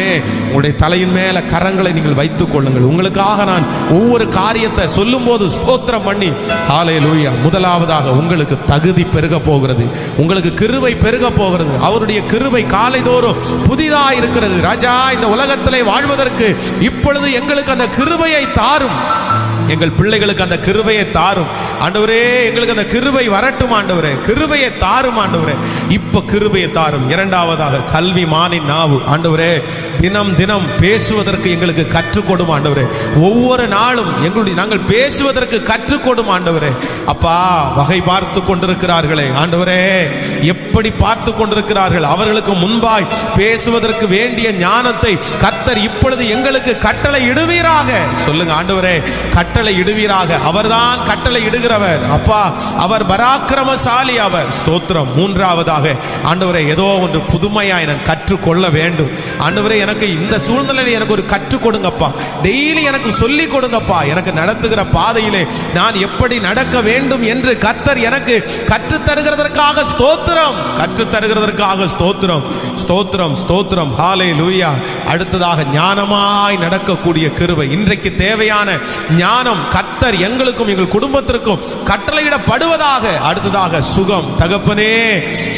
குடும்பமே உங்களுடைய தலையின் மேல கரங்களை நீங்கள் வைத்துக் கொள்ளுங்கள். உங்களுக்காக நான் ஒவ்வொரு காரியத்தை சொல்லும்போது ஸ்தோத்திரம் பண்ணி ஹalleluya முதலாவதாக உங்களுக்கு தகுதி பெருக போகிறது. உங்களுக்கு கிருவை பெருக போகிறது. அவருடைய கிருபை காலைதோறும் புதிதா இருக்கிறது. ராஜா இந்த உலகத்திலே வாழ்வதற்கு இப்பொழுது எங்களுக்கு அந்த கிருவையை தாரும். எங்கள் பிள்ளைகளுக்கு அந்த கிருவையை தாரும். ஆண்டவரே எங்களுக்கு அந்த கிருபை வரட்டும் ஆண்டவரே கிருபையை தாரும் ஆண்டவரே. இப்ப கிருபையை தாரும். இரண்டாவதாக கல்வி மானின் நாவு. ஆண்டவரே தினம் தினம் பேசுவதற்கு எங்களுக்கு கற்றுக் கொடும் ஆண்டவரே. ஒவ்வொரு நாளும் எங்களுடைய நாங்கள் பேசுவதற்கு கற்றுக் கொடும் ஆண்டவரே. அப்பா வகை பார்த்து கொண்டிருக்கிறார்களே. ஆண்டவரே எப்படி பார்த்து கொண்டிருக்கிறார்கள்? அவர்களுக்கு முன்பாய் பேசுவதற்கு வேண்டிய ஞானத்தை கர்த்தர் இப்பொழுது எங்களுக்கு கட்டளை இடுவீராக சொல்லுங்க ஆண்டவரே கட்டளை இடுவீராக அவர்தான் கட்டளை இடுகிறவர் அப்பா அவர் பராக்கிரமசாலி அவர். ஸ்தோத்திரம். மூன்றாவதாக ஆண்டவரை ஏதோ ஒன்று புதுமையாக எனக்கு கற்றுக்கொள்ள வேண்டும். ஆண்டவரை எனக்கு இந்த சூழ்நிலையில் எனக்கு ஒரு கற்றுக் கொடுங்கப்பா. டெய்லி எனக்கு சொல்லி கொடுங்கப்பா. எனக்கு நடத்துகிற பாதையிலே நான் எப்படி நடக்க வேண்டும் என்று கத்தர் எனக்கு கற்றுத்தருகிறதற்காக ஸ்தோத்திரம். கற்றுத்தருகிறதற்காக ஸ்தோத்திரம். ஸ்தோத்திரம் ஸ்தோத்திரம் ஹாலே லூயா அடுத்ததாக ஞானமாய் நடக்கக்கூடிய கிருவை இன்றைக்கு தேவையான ஞானம் கர்த்தர் எங்களுக்கும் எங்கள் குடும்பத்திற்கும் கட்டளையிடப்படுவதாக. அடுத்ததாக சுகம் தகப்பனே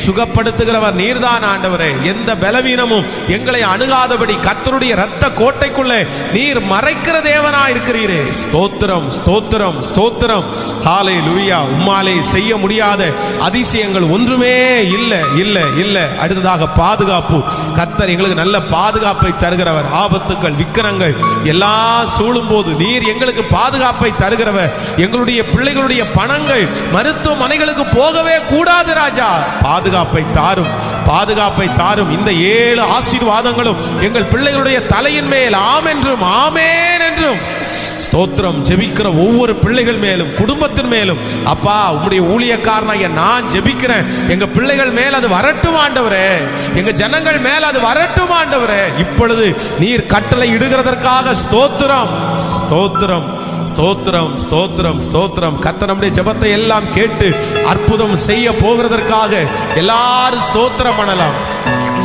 சுகப்படுத்துகிறவர் நீர்தான் ஆண்டவரே. எந்த பலவீனமும் எங்களை அணுகாதபடி கர்த்தருடைய இரத்த கோட்டைக்குள்ளே நீர் மறைக்கிற தேவனா இருக்கிறீரே. ஸ்தோத்திரம் ஸ்தோத்திரம் ஸ்தோத்திரம். ஹாலே லூயா உம்மாலே செய்ய முடியாத அதிசயங்கள் ஒன்றுமே இல்லை இல்லை இல்லை. அடுத்ததாக பாதுகாப்பு கர்த்தர் எங்களுக்கு நல்ல பாதுகாப்பை தருகிறவர். ஆபத்துக்கள் விக்கிரங்கள் எல்லாம் சூழும் போது நீர் எங்களுக்கு பாதுகாப்பை தருகிறவர். எங்களுடைய பிள்ளைகளுடைய பணங்கள் மருத்துவமனைகளுக்கு போகவே கூடாது ராஜா. பாதுகாப்பை தாரும் பாதுகாப்பை தாரும். இந்த ஏழு ஆசீர்வாதங்களும் எங்கள் பிள்ளைகளுடைய தலையின் மேல். ஆம் என்றும் ஆமேன் என்றும். ஸ்தோத்திரம் ஜெபிக்கிற ஒவ்வொரு பிள்ளைகள் மேலும் குடும்பத்தின் மேலும். அப்பா உங்களுடைய ஊழியக்காரனாக நான் ஜெபிக்கிறேன். எங்க பிள்ளைகள் மேல் அது வரட்டும் ஆண்டவரே. எங்க ஜனங்கள் மேல் அது வரட்டும் ஆண்டவரே. இப்பொழுது நீர் கட்டளை இடுகிறதற்காக ஸ்தோத்திரம். ஸ்தோத்திரம் ஸ்தோத்திரம் ஸ்தோத்திரம் ஸ்தோத்திரம். கத்த நம்முடைய ஜெபத்தை எல்லாம் கேட்டு அற்புதம் செய்ய போகிறதற்காக எல்லாரும் ஸ்தோத்திரம் பண்ணலாம்.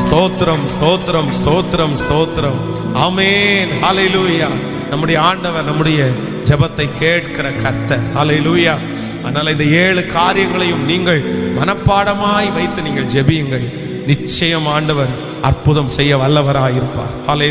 ஸ்தோத்திரம் ஸ்தோத்திரம் ஸ்தோத்திரம் ஸ்தோத்திரம். ஆமென். ஹalleluya. நம்முடைய ஆண்டவர் நம்முடைய ஜெபத்தை கேட்கிற கர்த்த அலை லூயா அதனால இந்த ஏழு காரியங்களையும் நீங்கள் மனப்பாடமாய் வைத்து நீங்கள் ஜெபியுங்கள். நிச்சயம் ஆண்டவர் அற்புதம் செய்ய வல்லவராயிருப்பார். அலை